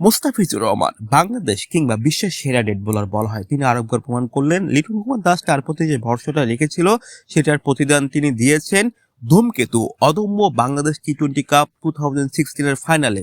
মোস্তাফিজুর রহমান, বাংলাদেশ কিংবা বিশ্বের সেরা ডেট বোলার বলা হয়। তিনি আরোগ্য প্রমাণ করলেন। লিটন কুমার দাস তার প্রতি যে ভরসাটা রেখেছিল, সেটার প্রতিদান তিনি দিয়েছেন ধূমকেতু, অদম্য Bangladesh T twenty cup two thousand সিক্সটিনের ফাইনালে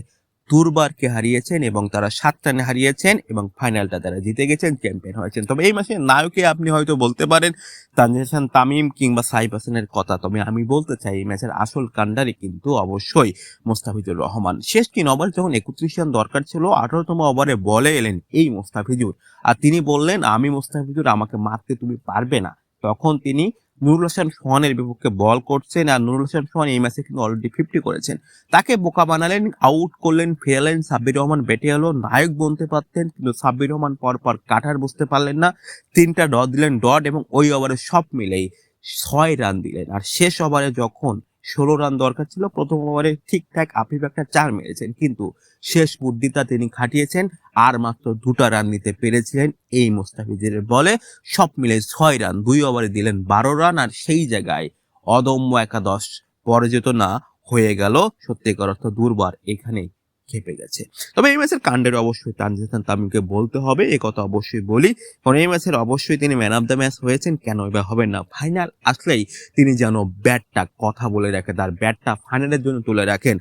দুর্বারকে হারিয়েছেন এবং তারা সাত রানে হারিয়েছেন এবং ফাইনালটা তারা জিতে গেছেন, চ্যাম্পিয়ন হয়েছেন। তবে এই মাসে নায়কে আপনি হয়তো বলতে পারেন তানজিদ তামিম কিংবা সাইফ হাসানের কথা। তবে আমি বলতে চাই, এই ম্যাচের আসল কাণ্ডারি কিন্তু অবশ্যই মোস্তাফিজুর রহমান। শেষ তিন ওভার যখন একত্রিশ রান দরকার ছিল, আঠারোতম ওভারে বলে এলেন, এই মোস্তাফিজুর। আর তিনি বললেন, আমি মোস্তাফিজুর, আমাকে মারতে তুমি পারবে না। তখন তিনি নুরুল হাসান সোহানের বিপক্ষে বল করছেন আর নুরুল হাসান সোহান এই ম্যাচে কিন্তু অলরেডি ফিফটি করেছেন। তাকে বোকা বানালেন আউট করলেন, ফেরালেন সাব্বির রহমান, ব্যাটে এলো, নায়ক বনতে পারতেন, কিন্তু সাব্বির রহমান পরপর পর কাটার বুঝতে পারলেন না। তিনটা ডট দিলেন ডট এবং ওই ওভারে সব মিলেই ছয় রান দিলেন। আর শেষ ওভারে যখন ষোলো রান দরকার ছিল। প্রথম ওভারে ঠিকঠাক আফিফ একটা চার মেরেছেন, কিন্তু শেষ বুদ্ধিটা তিনি খাটিয়েছেন আর মাত্র দুটা রান নিতে পেরেছিলেন এই মোস্তাফিজের বলে। সব মিলে ছয় রান, দুই ওভারে দিলেন বারো রান আর সেই জায়গায় অদম্য একাদশ পরাজিত না হয়ে গেল। সত্যিকার অর্থ দুর্বার এখানেই খেপে গেছে। তবে এই ম্যাচের কাণ্ডের অবশ্যই তানজিদ তামিমকে বলতে হবে, এ কথা অবশ্যই বলি। কারণ এই ম্যাচের অবশ্যই তিনি ম্যান অফ দ্য ম্যাচ হয়েছেন, কেন বা হবেন না? ফাইনাল আসলেই তিনি যেন ব্যাটটা, কথা বলে রাখে, তার ব্যাটটা ফাইনালের জন্য তুলে রাখেন।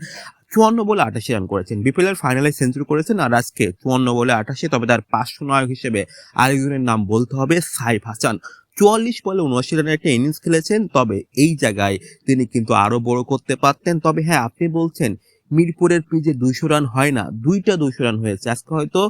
চুয়ান্ন বলে আটাশি রান করেছেন। বিপিএল এর ফাইনালে সেঞ্চুরি করেছেন আর আজকে চুয়ান্ন বলে আটাশি, তবে তার পাঁচশো নায়ক হিসেবে আরেকজনের নাম বলতে হবে সাইফ হাসান। চুয়াল্লিশ বলে উনআশি রানের একটা ইনিংস খেলেছেন, তবে এই জায়গায় তিনি কিন্তু আরও বড় করতে পারতেন। তবে হ্যাঁ আপনি বলছেন মিরপুরের পিজে দুইশো রান হয় না দুইটা দুইশো রান হয়েছে। আজকে হয়তো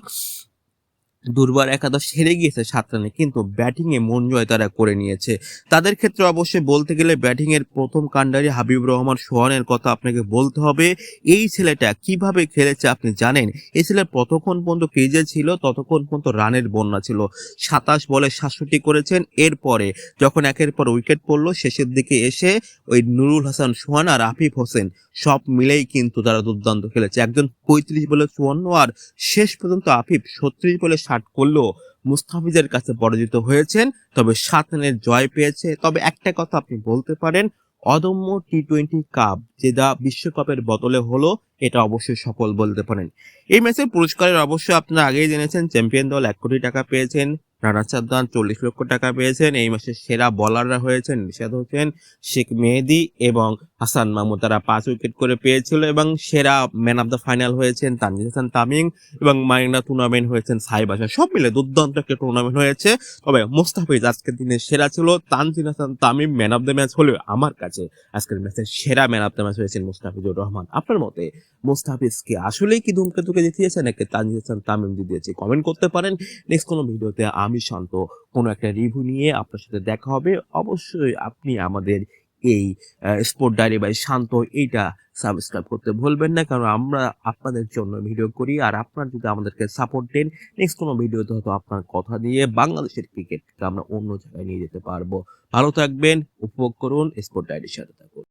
দুর্বার একাদশ হেরে গিয়েছে সাত রানে কিন্তু ব্যাটিং এ মন জয় তারা করে নিয়েছে। তাদের ক্ষেত্রে অবশ্যই বলতে গেলে ব্যাটিং এর প্রথম কাণ্ডারি হাবিবুর রহমান সোহানের কথা আপনাকে বলতে হবে। এই ছেলেটা কীভাবে খেলেছে আপনি জানেন? এই ছেলে ততক্ষণ পর্যন্ত ক্রিজে ছিল, ততক্ষণ পর্যন্ত রানের বন্যা ছিল। সাতাশ বলে সাতষট্টি করেছেন, এরপরে যখন একের পর উইকেট পড়ল, শেষের দিকে এসে ওই নুরুল হাসান সোহান আর আফিফ হোসেন সব মিলেই কিন্তু তারা দুর্দান্ত খেলেছে। একজন পঁয়ত্রিশ বলে চুয়ান্ন আর শেষ পর্যন্ত আফিফ ছত্রিশ বলে ষাট করলেও মুস্তাফিজের কাছে পরাজিত হয়েছেন, তবে সাত রানের জয় পেয়েছে। তবে একটা কথা আপনি বলতে পারেন, অদম্য টি টোয়েন্টি কাপ যেটা বিশ্বকাপের বদলে হলো, এটা অবশ্যই সফল বলতে পারেন। এই ম্যাচের পুরস্কারের অবশ্যই আপনারা আগেই জেনেছেন, চ্যাম্পিয়ন দল এক কোটি টাকা পেয়েছেন রানা চাদ্দান চল্লিশ লক্ষ টাকা পেয়েছেন, এই মাসের সেরা বলাররা হয়েছেন নিশাদ হোসেন শেখ মেহেদি এবং হাসান মাহমুদ তারা পাঁচ উইকেট করে পেয়েছিল এবং সেরা ম্যান অফ দ্য ফাইনাল হয়েছেন তানজিদ হাসান, তামিম এবং মাইনা টুর্নামেন্ট হয়েছেন সাইব আশা সব মিলে দুর্দান্ত একটা টুর্নামেন্ট হয়েছে। তবে মোস্তাফিজ আজকের দিনে সেরা ছিল Tanjid Hasan, Tamim man of the match হলেও আমার কাছে আজকের ম্যাচের সেরা ম্যান অফ দ্য ম্যাচ হয়েছেন মুস্তাফিজুর রহমান। আপনার মতে মুস্তাফিজকে আসলেই কি ধূমকেতুকে জিতিয়েছে নাকি তানজিদ হাসান, তামিম জিতিয়েছে? কমেন্ট করতে পারেন। নেক্সট কোনো ভিডিওতে আমি শান্ত। কোনো একটা রিভিউ নিয়ে আপনার সাথে দেখা হবে। অবশ্যই আপনি আমাদের এই স্পোর্ট ডায়েরি বাই শান্ত, এইটা সাবস্ক্রাইব করতে ভুলবেন না, কারণ আমরা আপনাদের জন্য ভিডিও করি, আর আপনার যদি আমাদেরকে সাপোর্ট দেন নেক্সট কোনো ভিডিওতে হয়তো আপনার কথা দিয়ে বাংলাদেশের ক্রিকেটকে আমরা অন্য জায়গায় নিয়ে যেতে পারব। ভালো থাকবেন, উপভোগ করুন স্পোর্ট ডায়েরির সাথে থাকুন।